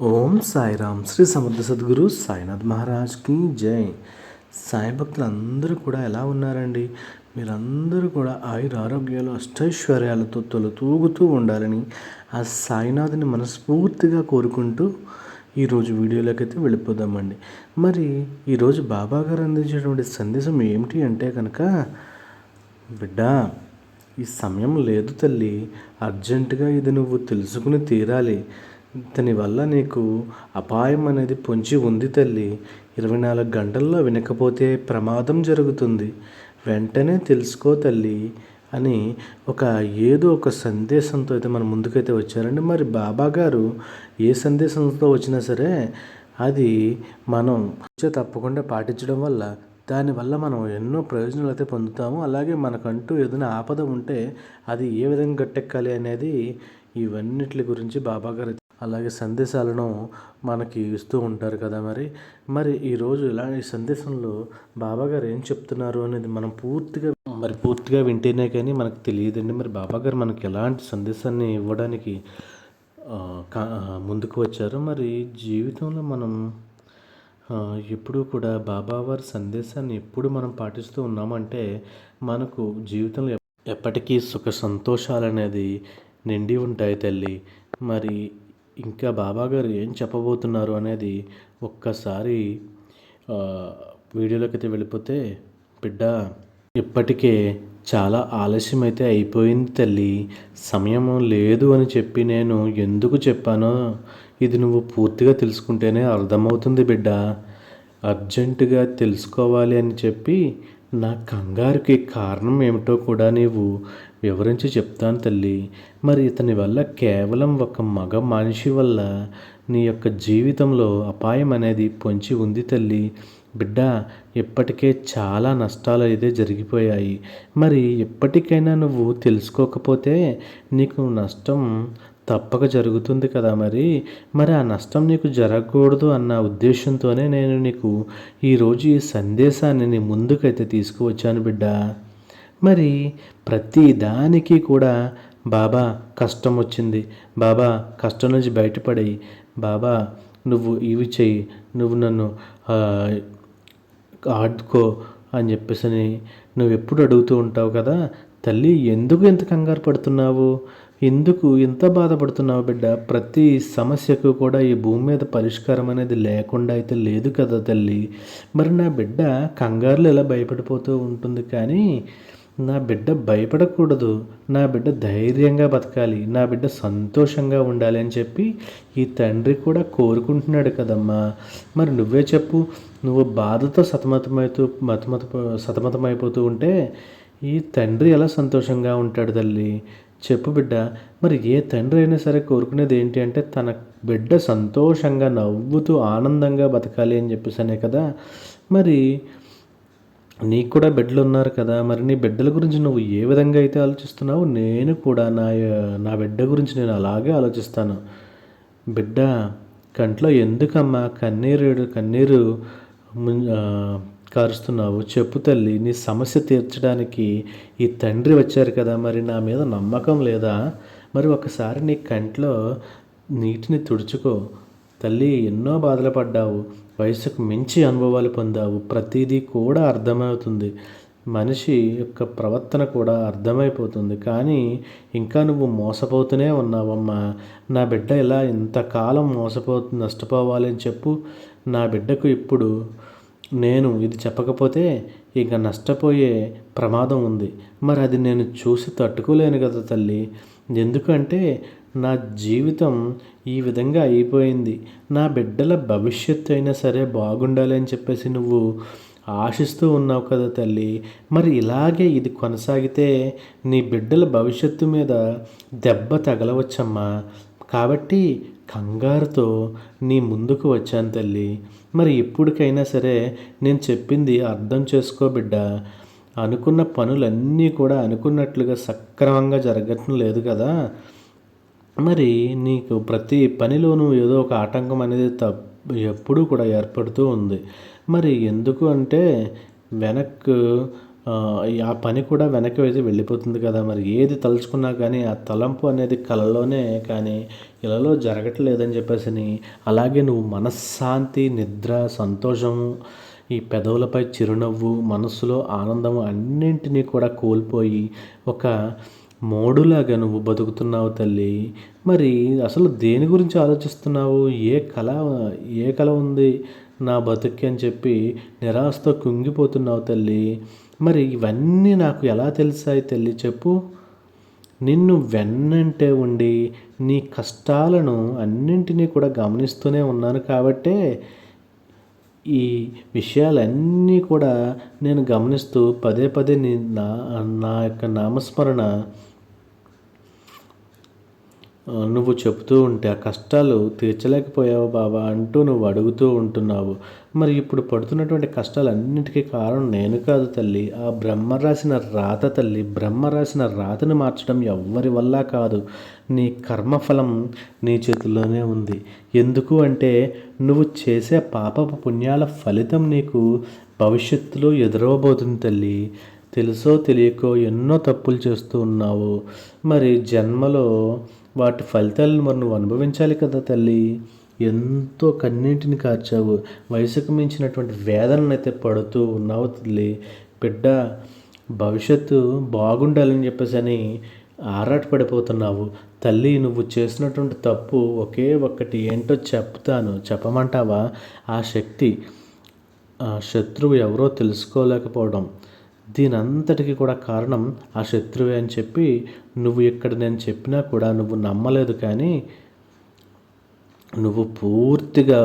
ఓం సాయిరామ్. శ్రీ సమర్థ సద్గురు సాయినాథ్ మహారాజ్కి జై. సాయి భక్తులు అందరూ కూడా ఎలా ఉన్నారండి? మీరందరూ కూడా ఆయుర ఆరోగ్యాలు అష్టైశ్వర్యాలతో తొలతూగుతూ ఉండాలని ఆ సాయినాథుని మనస్ఫూర్తిగా కోరుకుంటూ ఈరోజు వీడియోలోకి అయితే వెళ్ళిపోదామండి. మరి ఈరోజు బాబా గారు అందించేటువంటి సందేశం ఏమిటి అంటే కనుక బిడ్డ ఈ సమయం లేదు తల్లి. అర్జెంటుగా ఇది నువ్వు తెలుసుకుని తీరాలి. ఇతని వల్ల నీకు అపాయం అనేది పొంచి ఉంది తల్లి. ఇరవై నాలుగు గంటల్లో వినకపోతే ప్రమాదం జరుగుతుంది. వెంటనే తెలుసుకో తల్లి అని ఒక ఏదో ఒక సందేశంతో అయితే మన ముందుకైతే వచ్చారండి. మరి బాబా గారు ఏ సందేశంతో వచ్చినా సరే అది మనం తప్పకుండా పాటించడం వల్ల దానివల్ల మనం ఎన్నో ప్రయోజనాలు అయితే పొందుతాము. అలాగే మనకంటూ ఏదైనా ఆపద ఉంటే అది ఏ విధంగా గట్టెక్కాలి అనేది ఇవన్నిటి గురించి బాబాగారు అలాగే సందేశాలను మనకి ఇస్తూ ఉంటారు కదా మరి. మరి ఈరోజు ఇలాంటి సందేశంలో బాబాగారు ఏం చెప్తున్నారు అనేది మనం పూర్తిగా మరి పూర్తిగా వింటేనే కానీ మనకు తెలియదండి. మరి బాబా గారు మనకి ఎలాంటి సందేశాన్ని ఇవ్వడానికి ముందుకు వచ్చారు. మరి జీవితంలో మనం ఎప్పుడూ కూడా బాబావారి సందేశాన్ని ఎప్పుడు మనం పాటిస్తూ ఉన్నామంటే మనకు జీవితంలో ఎప్పటికీ సుఖ సంతోషాలు అనేది నిండి ఉంటాయి తల్లి. మరి ఇంకా బాబాగారు ఏం చెప్పబోతున్నారు అనేది ఒక్కసారి వీడియోలోకి అయితే వెళ్ళిపోతే బిడ్డ ఇప్పటికే చాలా ఆలస్యం అయితే అయిపోయింది తల్లి. సమయం లేదు అని చెప్పి నేను ఎందుకు చెప్పానో ఇది నువ్వు పూర్తిగా తెలుసుకుంటేనే అర్థమవుతుంది బిడ్డ. అర్జెంటుగా తెలుసుకోవాలి అని చెప్పి నా కంగారుకి కారణం ఏమిటో కూడా నీవు వివరించి చెప్తాను తల్లి. మరి ఇతని వల్ల కేవలం ఒక మగ మనిషి వల్ల నీ యొక్క జీవితంలో అపాయం అనేది పొంచి ఉంది తల్లి. బిడ్డ ఇప్పటికే చాలా నష్టాలు అయితే జరిగిపోయాయి. మరి ఎప్పటికైనా నువ్వు తెలుసుకోకపోతే నీకు నష్టం తప్పక జరుగుతుంది కదా మరి. మరి ఆ నష్టం నీకు జరగకూడదు అన్న ఉద్దేశంతోనే నేను నీకు ఈరోజు ఈ సందేశాన్ని నీ ముందుకైతే తీసుకువచ్చాను బిడ్డ. మరి ప్రతి దానికి కూడా బాబా కష్టం వచ్చింది. బాబా కష్టం నుంచి బయటపడి బాబా నువ్వు ఇవి చెయ్యి. నువ్వు నన్ను ఆడుకో అని చెప్పేసి నువ్వు ఎప్పుడు అడుగుతూ ఉంటావు కదా? తల్లి ఎందుకు ఎంత కంగారు పడుతున్నావు? ఎందుకు ఎంత బాధపడుతున్నావు బిడ్డ? ప్రతి సమస్యకు కూడా ఈ భూమి మీద పరిష్కారం అనేది లేకుండా అయితే లేదు కదా తల్లి. మరి నా బిడ్డ కంగారులు ఎలా భయపడిపోతూ ఉంటుంది కానీ నా బిడ్డ భయపడకూడదు. నా బిడ్డ ధైర్యంగా బతకాలి. నా బిడ్డ సంతోషంగా ఉండాలి అని చెప్పి ఈ తండ్రి కూడా కోరుకుంటున్నాడు కదమ్మా. మరి నువ్వే చెప్పు. నువ్వు బాధతో సతమతమవుతూ మతమత సతమతమైపోతూ ఉంటే ఈ తండ్రి ఎలా సంతోషంగా ఉంటాడు తల్లి? చెప్పు బిడ్డ. మరి ఏ తండ్రి అయినా సరే కోరుకునేది ఏంటి అంటే తన బిడ్డ సంతోషంగా నవ్వుతూ ఆనందంగా బతకాలి అని చెప్పేసానే కదా. మరి నీకు కూడా బిడ్డలు ఉన్నారు కదా మరి నీ బిడ్డల గురించి నువ్వు ఏ విధంగా అయితే ఆలోచిస్తున్నావు నేను కూడా నా నా బిడ్డ గురించి నేను అలాగే ఆలోచిస్తాను. బిడ్డ కంట్లో ఎందుకమ్మా కన్నీరు కన్నీరు కారుస్తున్నావు? చెప్పు తల్లి నీ సమస్య తీర్చడానికి ఈ తండ్రి వచ్చారు కదా మరి నా మీద నమ్మకం లేదా? మరి ఒకసారి నీ కంట్లో నీటిని తుడుచుకో. తల్లి ఎన్నో బాధలు పడ్డావు. వయసుకు మించి అనుభవాలు పొందావు. ప్రతిదీ కూడా అర్థమవుతుంది. మనిషి యొక్క ప్రవర్తన కూడా అర్థమైపోతుంది. కానీ ఇంకా నువ్వు మోసపోతూనే ఉన్నావమ్మా. నా బిడ్డ ఇలా ఇంతకాలం మోసపో నష్టపోవాలి అని చెప్పు. నా బిడ్డకు ఇప్పుడు నేను ఇది చెప్పకపోతే ఇక నష్టపోయే ప్రమాదం ఉంది. మరి అది నేను చూసి తట్టుకోలేను కదా తల్లి. ఎందుకంటే నా జీవితం ఈ విధంగా అయిపోయింది. నా బిడ్డల భవిష్యత్తు అయినా సరే బాగుండాలి అని చెప్పేసి నువ్వు ఆశిస్తూ ఉన్నావు కదా తల్లి. మరి ఇలాగే ఇది కొనసాగితే నీ బిడ్డల భవిష్యత్తు మీద దెబ్బ తగలవచ్చమ్మా. కాబట్టి కంగారుతో నీ ముందుకు వచ్చాను తల్లి. మరి ఎప్పటికైనా సరే నేను చెప్పింది అర్థం చేసుకో బిడ్డ. అనుకున్న పనులన్నీ కూడా అనుకున్నట్లుగా సక్రమంగా జరగటం లేదు కదా. మరి నీకు ప్రతి పనిలోనూ ఏదో ఒక ఆటంకం అనేది తప్ ఎప్పుడూ కూడా ఏర్పడుతూ ఉంది. మరి ఎందుకు అంటే వెనక్కు ఆ, పని కూడా వెనక్కి అయితే వెళ్ళిపోతుంది కదా మరి. ఏది తలుచుకున్నా కానీ ఆ తలంపు అనేది కలలోనే కానీ ఇలాలో జరగట్లేదని చెప్పేసి అలాగే నువ్వు మనశ్శాంతి నిద్ర సంతోషము ఈ పెదవులపై చిరునవ్వు మనస్సులో ఆనందము అన్నింటినీ కూడా కోల్పోయి ఒక మోడులాగా నువ్వు బతుకుతున్నావు తల్లి. మరి అసలు దేని గురించి ఆలోచిస్తున్నావు? ఏ కళ ఏ కళ ఉంది? నా బతుక్కి అని చెప్పి నిరాశతో కుంగిపోతున్నావు తల్లి. మరి ఇవన్నీ నాకు ఎలా తెలిసాయి తల్లి చెప్పు. నిన్ను వెన్నంటే ఉండి నీ కష్టాలను అన్నింటినీ కూడా గమనిస్తూనే ఉన్నాను కాబట్టే ఈ విషయాలన్నీ కూడా నేను గమనిస్తూ పదే పదే నీ నా నా యొక్క నామస్మరణ నువ్వు చెబుతూ ఉంటే ఆ కష్టాలు తీర్చలేకపోయావు బాబా అంటూ నువ్వు అడుగుతూ ఉంటున్నావు. మరి ఇప్పుడు పడుతున్నటువంటి కష్టాలన్నిటికీ కారణం నేను కాదు తల్లి. ఆ బ్రహ్మ రాసిన రాత తల్లి బ్రహ్మ రాసిన రాతను మార్చడం ఎవ్వరి వల్ల కాదు. నీ కర్మఫలం నీ చేతుల్లోనే ఉంది. ఎందుకు అంటే నువ్వు చేసే పాపపు పుణ్యాల ఫలితం నీకు భవిష్యత్తులో ఎదురవబోతుంది తల్లి. తెలుసో తెలియకో ఎన్నో తప్పులు చేస్తూ ఉన్నావు. మరి జన్మలో వాటి ఫలితాలను మనం అనుభవించాలి కదా తల్లి. ఎంతో కన్నీటిని కార్చావు. వయసుకు మించినటువంటి వేదనను అయితే పడుతూ ఉన్నావు తల్లి. బిడ్డ భవిష్యత్తు బాగుండాలని చెప్పేసి అని ఆరాటపడిపోతున్నావు. తల్లి నువ్వు చేసినటువంటి తప్పు ఒకే ఒక్కటి ఏంటో చెప్తాను. చెప్పమంటావా? ఆ శక్తి ఆ శత్రువు ఎవరో తెలుసుకోలేకపోవడం. దీనంతటికి కూడా కారణం ఆ శత్రువే అని చెప్పి నువ్వు ఇక్కడ నేను చెప్పినా కూడా నువ్వు నమ్మలేదు కానీ నువ్వు పూర్తిగా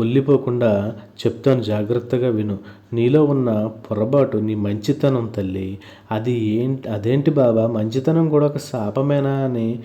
పొల్లిపోకుండా చెప్తాను జాగ్రత్తగా విను. నీలో ఉన్న పొరపాటు నీ మంచితనం తల్లి. అది ఏంటి అదేంటి బాబా? మంచితనం కూడా ఒక శాపమేనా అని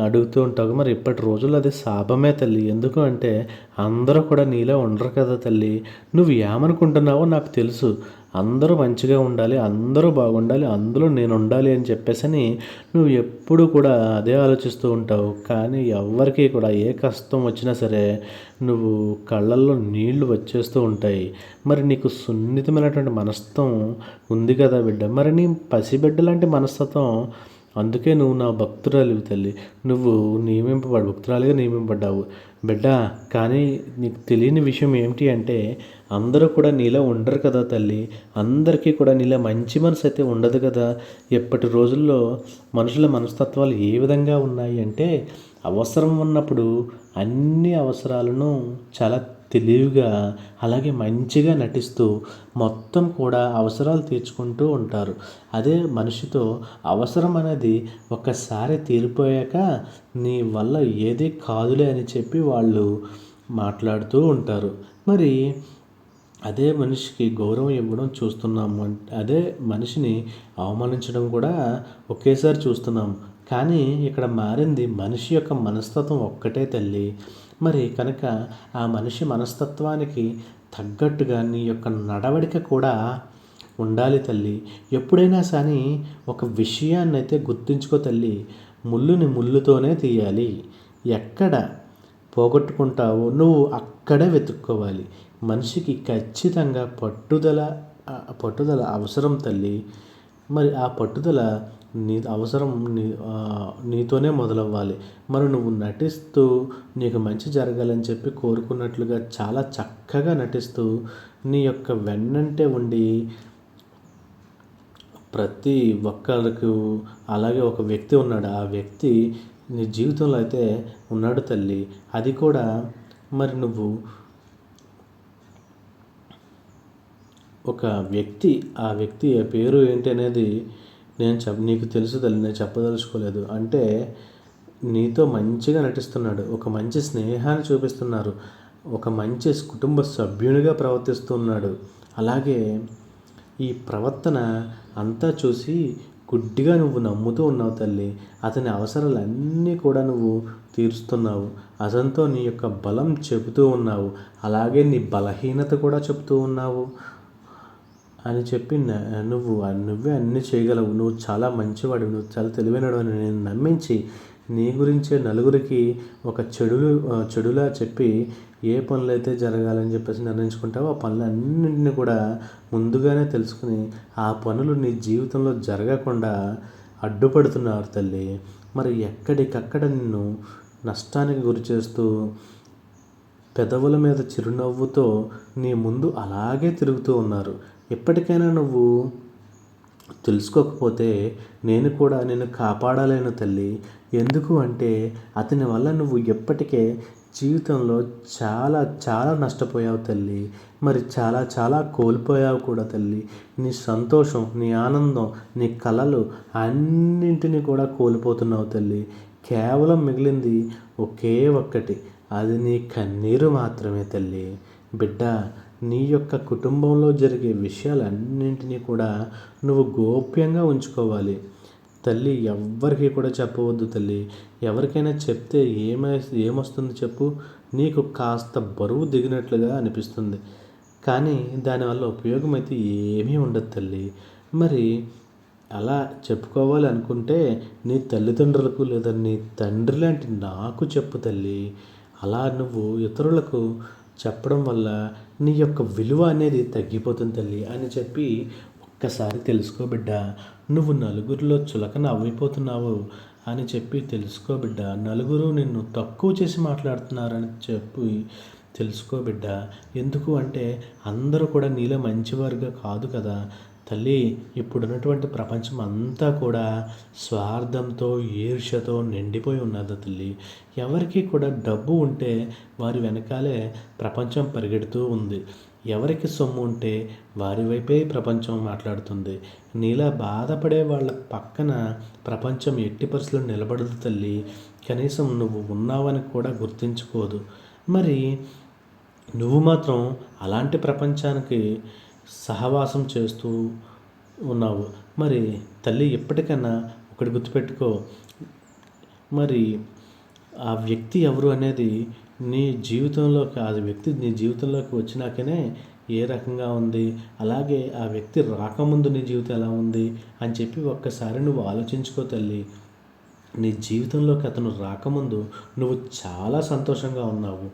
అడుగుతూ ఉంటావు. మరి ఇప్పటి రోజుల్లో అది శాపమే తల్లి. ఎందుకు అంటే అందరూ కూడా నీలో ఉండరు కదా తల్లి. నువ్వు ఏమనుకుంటున్నావో నాకు తెలుసు. అందరూ మంచిగా ఉండాలి అందరూ బాగుండాలి అందులో నేను ఉండాలి అని చెప్పేసని నువ్వు ఎప్పుడు కూడా అదే ఆలోచిస్తూ ఉంటావు. కానీ ఎవరికి కూడా ఏ కష్టం వచ్చినా సరే నువ్వు కళ్ళల్లో నీళ్ళు వచ్చేస్తూ ఉంటాయి. మరి నీకు సున్నితమైనటువంటి మనస్తత్వం ఉంది కదా బిడ్డ. మరి నీ పసిబిడ్డ లాంటి మనస్తత్వం అందుకే నువ్వు నా భక్తురాలివి తల్లి. నువ్వు నియమింపబడి భక్తురాలిగా నియమింపబడ్డావు. బిడ్డ కానీ నీకు తెలియని విషయం ఏమిటి అంటే అందరూ కూడా నీలో ఉండరు కదా తల్లి. అందరికీ కూడా నీలో మంచి మనసు అయితే ఉండదు కదా. ఎప్పటి రోజుల్లో మనుషుల మనస్తత్వాలు ఏ విధంగా ఉన్నాయి అంటే అవసరం ఉన్నప్పుడు అన్ని అవసరాలను చాలా తెలివిగా అలాగే మంచిగా నటిస్తూ మొత్తం కూడా అవసరాలు తీర్చుకుంటూ ఉంటారు. అదే మనిషితో అవసరం అనేది ఒక్కసారి తీరిపోయాక నీ వల్ల ఏది కాదులే అని చెప్పి వాళ్ళు మాట్లాడుతూ ఉంటారు. మరి అదే మనిషికి గౌరవం ఇవ్వడం చూస్తున్నాము అదే మనిషిని అవమానించడం కూడా ఒకేసారి చూస్తున్నాం. కానీ ఇక్కడ మారింది మనిషి యొక్క మనస్తత్వం ఒక్కటే తల్లి. మరి కనుక ఆ మనిషి మనస్తత్వానికి తగ్గట్టుగా నీ యొక్క నడవడిక కూడా ఉండాలి తల్లి. ఎప్పుడైనా కానీ ఒక విషయాన్ని అయితే గుర్తుంచుకో తల్లి. ముళ్ళుని ముళ్ళుతోనే తీయాలి. ఎక్కడ పోగొట్టుకుంటావో నువ్వు అక్కడే వెతుక్కోవాలి. మనిషికి ఖచ్చితంగా పట్టుదల పట్టుదల అవసరం తల్లి. మరి ఆ పట్టుదల నీ అవసరం నీ నీతోనే మొదలవ్వాలి. మరి నువ్వు నటిస్తూ నీకు మంచి జరగాలని చెప్పి కోరుకున్నట్లుగా చాలా చక్కగా నటిస్తూ నీ యొక్క వెన్నంటే ఉండి ప్రతి ఒక్కరికి అలాగే ఒక వ్యక్తి ఉన్నాడు. ఆ వ్యక్తి నీ జీవితంలో అయితే ఉన్నాడు తల్లి. అది కూడా మరి నువ్వు ఒక వ్యక్తి ఆ వ్యక్తి పేరు ఏంటి అనేది నేను చెప్ నీకు తెలుసు తల్లి నేను చెప్పదలుచుకోలేదు. అంటే నీతో మంచిగా నటిస్తున్నాడు. ఒక మంచి స్నేహాన్ని చూపిస్తున్నారు ఒక మంచి కుటుంబ సభ్యునిగా ప్రవర్తిస్తున్నాడు. అలాగే ఈ ప్రవర్తన అంతా చూసి గుడ్డిగా నువ్వు నమ్ముతూ ఉన్నావు తల్లి. అతని అవసరాలన్నీ కూడా నువ్వు తీరుస్తున్నావు. అతనితో నీ యొక్క బలం చెబుతూ ఉన్నావు. అలాగే నీ బలహీనత కూడా చెబుతూ ఉన్నావు. అని చెప్పి నువ్వు నువ్వే అన్నీ చేయగలవు. నువ్వు చాలా మంచివాడు నువ్వు చాలా తెలివైనడు అని నేను నమ్మించి నీ గురించే నలుగురికి ఒక చెడులు చెడులా చెప్పి ఏ పనులైతే జరగాలని చెప్పేసి నిర్ణయించుకుంటావో ఆ పనులన్నింటినీ కూడా ముందుగానే తెలుసుకుని ఆ పనులు నీ జీవితంలో జరగకుండా అడ్డుపడుతున్నారు తల్లి. మరి ఎక్కడికక్కడ నిన్ను నష్టానికి గురి చేస్తూ పెదవుల మీద చిరునవ్వుతో నీ ముందు అలాగే తిరుగుతూ ఉన్నారు. ఎప్పటికైనా నువ్వు తెలుసుకోకపోతే నేను కూడా నిన్ను కాపాడలేను తల్లి. ఎందుకు అంటే అతని వల్ల నువ్వు ఎప్పటికే జీవితంలో చాలా చాలా నష్టపోయావు తల్లి. మరి చాలా చాలా కోల్పోయావు కూడా తల్లి. నీ సంతోషం నీ ఆనందం నీ కలలు అన్నింటినీ కూడా కోల్పోతున్నావు తల్లి. కేవలం మిగిలింది ఒకే ఒక్కటి. అది నీ కన్నీరు మాత్రమే తల్లి. బిడ్డ నీ యొక్క కుటుంబంలో జరిగే విషయాలన్నింటినీ కూడా నువ్వు గోప్యంగా ఉంచుకోవాలి. తల్లి ఎవ్వరికి కూడా చెప్పవద్దు తల్లి. ఎవరికైనా చెప్తే ఏమై ఏమొస్తుంది చెప్పు? నీకు కాస్త బరువు దిగినట్లుగా అనిపిస్తుంది. కానీ దానివల్ల ఉపయోగం అయితే ఏమీ ఉండదు తల్లి. మరి అలా చెప్పుకోవాలి అనుకుంటే నీ తల్లిదండ్రులకు లేదా నీ తండ్రి లాంటి నాకు చెప్పు తల్లి. అలా నువ్వు ఇతరులకు చెప్పడం వల్ల నీ యొక్క విలువ అనేది తగ్గిపోతుంది తల్లి అని చెప్పి ఒక్కసారి తెలుసుకో బిడ్డ. నువ్వు నలుగురిలో చులకన అవ్విపోతున్నావు అని చెప్పి తెలుసుకో బిడ్డ. నలుగురు నిన్ను తక్కువ చేసి మాట్లాడుతున్నారని చెప్పి తెలుసుకో బిడ్డ. ఎందుకు అంటే అందరూ కూడా నీలో మంచివారుగా కాదు కదా. తల్లి ఇప్పుడున్నటువంటి ప్రపంచం అంతా కూడా స్వార్థంతో ఈర్ష్యతో నిండిపోయి ఉన్నది తల్లి. ఎవరికి కూడా డబ్బు ఉంటే వారి వెనకాలే ప్రపంచం పరిగెడుతూ ఉంది. ఎవరికి సొమ్ము ఉంటే వారి వైపే ప్రపంచం మాట్లాడుతుంది. నీలా బాధపడే వాళ్ళ పక్కన ప్రపంచం ఎట్టి పరిస్థితులు నిలబడదు తల్లి. కనీసం నువ్వు ఉన్నావని కూడా గుర్తించుకోదు. మరి నువ్వు మాత్రం అలాంటి ప్రపంచానికి సహవాసం చేస్తూ ఉన్నావు. మరి తల్లి ఎప్పటికైనా ఒకటి గుర్తుపెట్టుకో. మరి ఆ వ్యక్తి ఎవరు అనేది నీ జీవితంలోకి ఆ వ్యక్తి నీ జీవితంలోకి వచ్చినాకనే ఏ రకంగా ఉంది? అలాగే ఆ వ్యక్తి రాకముందు నీ జీవితం ఎలా ఉంది? అని చెప్పి ఒక్కసారి నువ్వు ఆలోచించుకో తల్లి. నీ జీవితంలోకి అతను రాకముందు నువ్వు చాలా సంతోషంగా ఉన్నావు.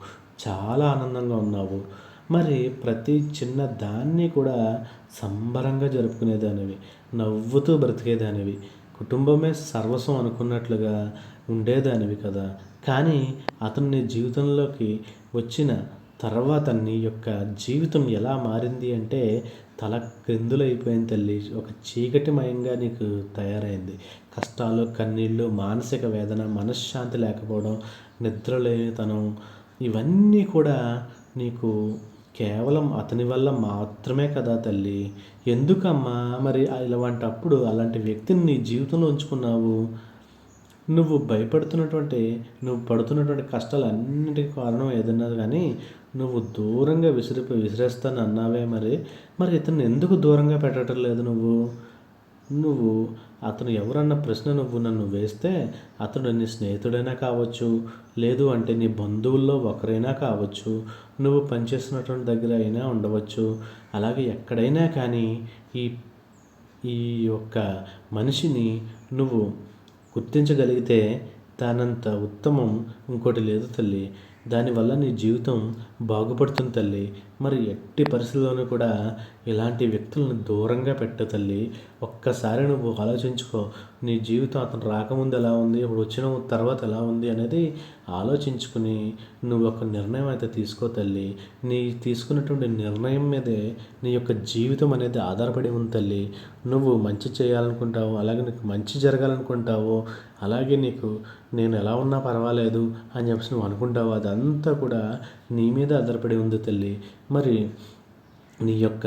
చాలా ఆనందంగా ఉన్నావు. మరి ప్రతి చిన్న దాన్ని కూడా సంబరంగా జరుపుకునేదానివి నవ్వుతూ బ్రతికేదానివి కుటుంబమే సర్వస్వం అనుకున్నట్లుగా ఉండేదానివి కదా. కానీ అతను నీ జీవితంలోకి వచ్చిన తర్వాత నీ యొక్క జీవితం ఎలా మారింది అంటే తల క్రిందులైపోయిన తల్లి. ఒక చీకటిమయంగా నీకు తయారైంది. కష్టాలు కన్నీళ్ళు మానసిక వేదన మనశ్శాంతి లేకపోవడం నిద్రలేనితనం ఇవన్నీ కూడా నీకు కేవలం అతని వల్ల మాత్రమే కదా తల్లి. ఎందుకమ్మా? మరి ఇలాంటప్పుడు అలాంటి వ్యక్తిని నీ జీవితంలో ఉంచుకున్నావు? నువ్వు భయపడుతున్నటువంటి నువ్వు పడుతున్నటువంటి కష్టాలన్నిటికీ కారణం ఏదన్నా కానీ నువ్వు దూరంగా విసిరి విసిరేస్తాను అన్నావే మరి. మరి ఇతను ఎందుకు దూరంగా పెట్టడం లేదు నువ్వు? నువ్వు అతను ఎవరన్న ప్రశ్న నువ్వు నన్ను వేస్తే అతడు నీ స్నేహితుడైనా కావచ్చు లేదు అంటే నీ బంధువుల్లో ఒకరైనా కావచ్చు నువ్వు పనిచేస్తున్నటువంటి దగ్గర అయినా ఉండవచ్చు. అలాగే ఎక్కడైనా కానీ ఈ ఈ యొక్క మనిషిని నువ్వు గుర్తించగలిగితే దానంత ఉత్తమం ఇంకోటి లేదు తల్లి. దానివల్ల నీ జీవితం బాగుపడుతుంది తల్లి. మరి ఎట్టి పరిస్థితుల్లోనూ కూడా ఇలాంటి వ్యక్తులను దూరంగా పెట్ట తల్లి. ఒక్కసారి నువ్వు ఆలోచించుకో నీ జీవితం అతను రాకముందు ఎలా ఉంది ఇప్పుడు వచ్చిన తర్వాత ఎలా ఉంది అనేది ఆలోచించుకుని నువ్వు ఒక నిర్ణయం అయితే తీసుకో తల్లి. నీ తీసుకున్నటువంటి నిర్ణయం మీదే నీ యొక్క జీవితం అనేది ఆధారపడి ఉంది తల్లి. నువ్వు మంచి చేయాలనుకుంటావు అలాగే నీకు మంచి జరగాలనుకుంటావు అలాగే నీకు నేను ఎలా ఉన్నా పర్వాలేదు అని చెప్పేసి నువ్వు అనుకుంటావు అదంతా కూడా నీ మీద ఆధారపడి ఉంది తల్లి. మరి నీ యొక్క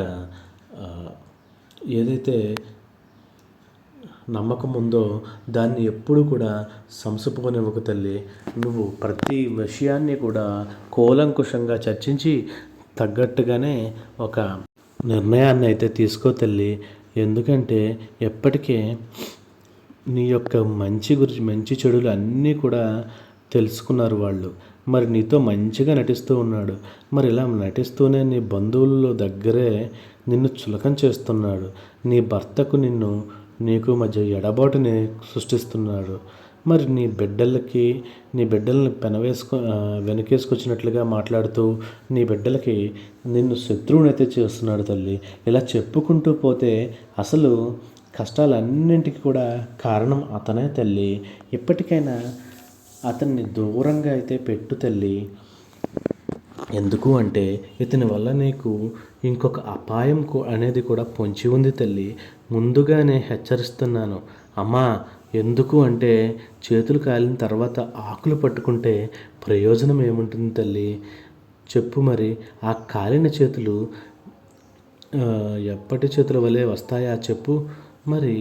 ఏదైతే నమ్మకం ఉందో దాన్ని ఎప్పుడు కూడా సంసుపుకొనివ్వక తల్లి. నువ్వు ప్రతి విషయాన్ని కూడా కూలంకుషంగా చర్చించి తగ్గట్టుగానే ఒక నిర్ణయాన్ని అయితే తీసుకో తల్లి. ఎందుకంటే ఎప్పటికే నీ యొక్క మంచి గురించి మంచి చెడులు అన్నీ కూడా తెలుసుకున్నారు వాళ్ళు. మరి నీతో మంచిగా నటిస్తూ ఉన్నాడు. మరి ఇలా నటిస్తూనే నీ బంధువుల దగ్గరే నిన్ను చులకం చేస్తున్నాడు. నీ భర్తకు నిన్ను నీకు మధ్య ఎడబాటుని సృష్టిస్తున్నాడు. మరి నీ బిడ్డలకి నీ బిడ్డల్ని పెనవేసుకు వెనకేసుకొచ్చినట్లుగా మాట్లాడుతూ నీ బిడ్డలకి నిన్ను శత్రువునైతే చేస్తున్నాడు తల్లి. ఇలా చెప్పుకుంటూ పోతే అసలు కష్టాలన్నింటికి కూడా కారణం అతనే తల్లి. ఇప్పటికైనా అతన్ని దూరంగా అయితే పెట్టు తల్లి. ఎందుకు అంటే ఇతని వల్ల నీకు ఇంకొక అపాయం అనేది కూడా పొంచి ఉంది తల్లి. ముందుగానే హెచ్చరిస్తున్నాను. అమ్మా ఎందుకు అంటే చేతులు కాలిన తర్వాత ఆకులు పట్టుకుంటే ప్రయోజనం ఏముంటుంది తల్లి? చెప్పు మరి ఆ కాలిన చేతులు ఎప్పటి చేతుల వలె వస్తాయా? చెప్పు మరి.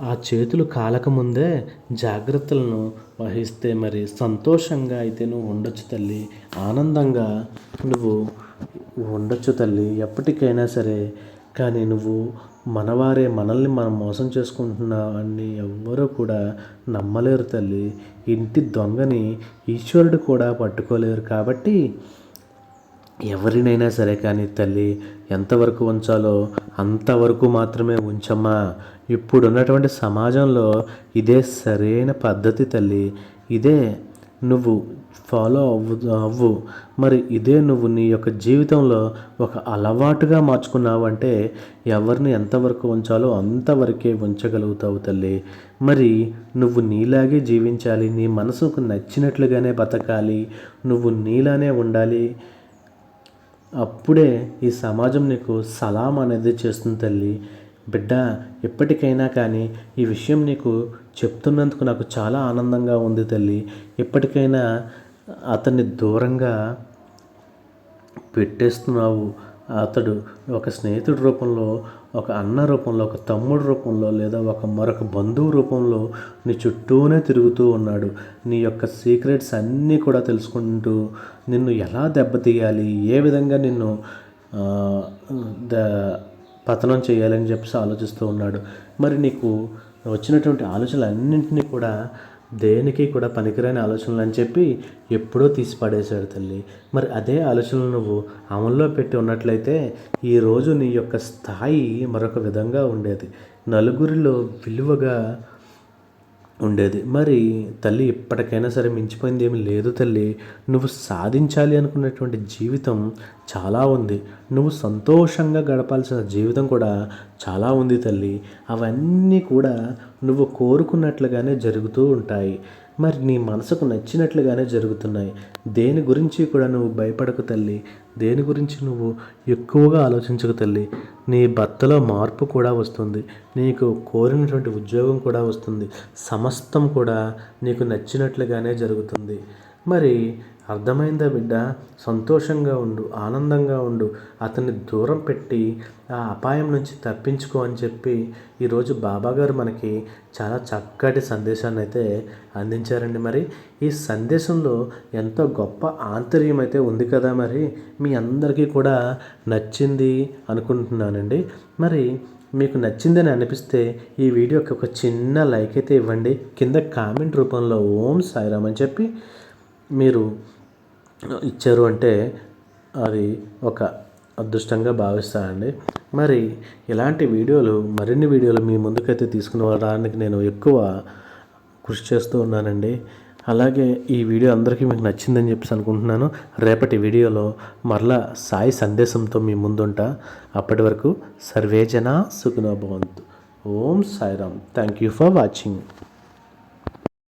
ఆ చేతులు కాలకముందే జాగ్రత్తలను వహిస్తే మరి సంతోషంగా అయితే నువ్వు ఉండొచ్చు తల్లి. ఆనందంగా నువ్వు ఉండొచ్చు తల్లి. ఎప్పటికైనా సరే. కానీ నువ్వు మనవారే మనల్ని మనం మోసం చేసుకుంటున్నావని ఎవ్వరూ కూడా నమ్మలేరు తల్లి. ఇంటి దొంగని ఈశ్వరుడు కూడా పట్టుకోలేరు కాబట్టి ఎవరినైనా సరే కానీ తల్లి ఎంతవరకు ఉంచాలో అంతవరకు మాత్రమే ఉంచమ్మా. ఇప్పుడున్నటువంటి సమాజంలో ఇదే సరైన పద్ధతి తల్లి. ఇదే నువ్వు ఫాలో అవ్వు అవ్వు. మరి ఇదే నువ్వు నీ యొక్క జీవితంలో ఒక అలవాటుగా మార్చుకున్నావు అంటే ఎవరిని ఎంతవరకు ఉంచాలో అంతవరకే ఉంచగలుగుతావు తల్లి. మరి నువ్వు నీలాగే జీవించాలి నీ మనసుకు నచ్చినట్లుగానే బతకాలి నువ్వు నీలానే ఉండాలి అప్పుడే ఈ సమాజం నీకు సలాం అనేది చేస్తుంది తల్లి. బిడ్డ ఎప్పటికైనా కానీ ఈ విషయం నీకు చెప్తున్నందుకు నాకు చాలా ఆనందంగా ఉంది తల్లి. ఇప్పటికైనా అతన్ని దూరంగా పెట్టేస్తున్నావు. అతడు ఒక స్నేహితుడి రూపంలో ఒక అన్న రూపంలో ఒక తమ్ముడు రూపంలో లేదా ఒక మరొక బంధువు రూపంలో నీ చుట్టూనే తిరుగుతూ ఉన్నాడు. నీ యొక్క సీక్రెట్స్ అన్నీ కూడా తెలుసుకుంటూ నిన్ను ఎలా దెబ్బతీయాలి ఏ విధంగా నిన్ను ద పతనం చేయాలని చెప్పేసి ఆలోచిస్తూ ఉన్నాడు. మరి నీకు వచ్చినటువంటి ఆలోచనలు అన్నింటినీ కూడా దేనికి కూడా పనికిరాని ఆలోచనలు అని చెప్పి ఎప్పుడో తీసి పడేశాడు తల్లి. మరి అదే ఆలోచనలు నువ్వు అమల్లో పెట్టి ఉన్నట్లయితే ఈరోజు నీ యొక్క స్థాయి మరొక విధంగా ఉండేది. నలుగురిలో విలువగా ఉండేది. మరి తల్లి ఇప్పటికైనా సరే మించిపోయింది ఏమి లేదు తల్లి. నువ్వు సాధించాలి అనుకున్నటువంటి జీవితం చాలా ఉంది. నువ్వు సంతోషంగా గడపాల్సిన జీవితం కూడా చాలా ఉంది తల్లి. అవన్నీ కూడా నువ్వు కోరుకున్నట్లుగానే జరుగుతూ ఉంటాయి. మరి నీ మనసుకు నచ్చినట్లుగానే జరుగుతున్నాయి. దేని గురించి కూడా నువ్వు భయపడకు తల్లి. దేని గురించి నువ్వు ఎక్కువగా ఆలోచించకు తల్లి. నీ భర్తలో మార్పు కూడా వస్తుంది. నీకు కోరినటువంటి ఉద్యోగం కూడా వస్తుంది. సమస్తం కూడా నీకు నచ్చినట్లుగానే జరుగుతుంది. మరి అర్థమైందా బిడ్డ? సంతోషంగా ఉండు ఆనందంగా ఉండు. అతన్ని దూరం పెట్టి ఆ అపాయం నుంచి తప్పించుకో అని చెప్పి ఈరోజు బాబాగారు మనకి చాలా చక్కటి సందేశాన్ని అయితే అందించారండి. మరి ఈ సందేశంలో ఎంతో గొప్ప ఆంతర్యం అయితే ఉంది కదా మరి? మీ అందరికీ కూడా నచ్చింది అనుకుంటున్నానండి. మరి మీకు నచ్చిందని అనిపిస్తే ఈ వీడియోకి ఒక చిన్న లైక్ అయితే ఇవ్వండి. కింద కామెంట్ రూపంలో ఓం సాయిరామ్ అని చెప్పి మీరు ఇచ్చారు అంటే అది ఒక అదృష్టంగా భావిస్తానండి. మరి ఇలాంటి వీడియోలు మరిన్ని వీడియోలు మీ ముందుకైతే తీసుకుని రావడానికి నేను ఎక్కువ కృషి చేస్తూ ఉన్నానండి. అలాగే ఈ వీడియో అందరికీ మీకు నచ్చిందని చెప్పేసి అనుకుంటున్నాను. రేపటి వీడియోలో మరలా సాయి సందేశంతో మీ ముందుంటా. అప్పటి వరకు సర్వేజన సుఖనోభవంతు ఓం Sairam. Thank you for watching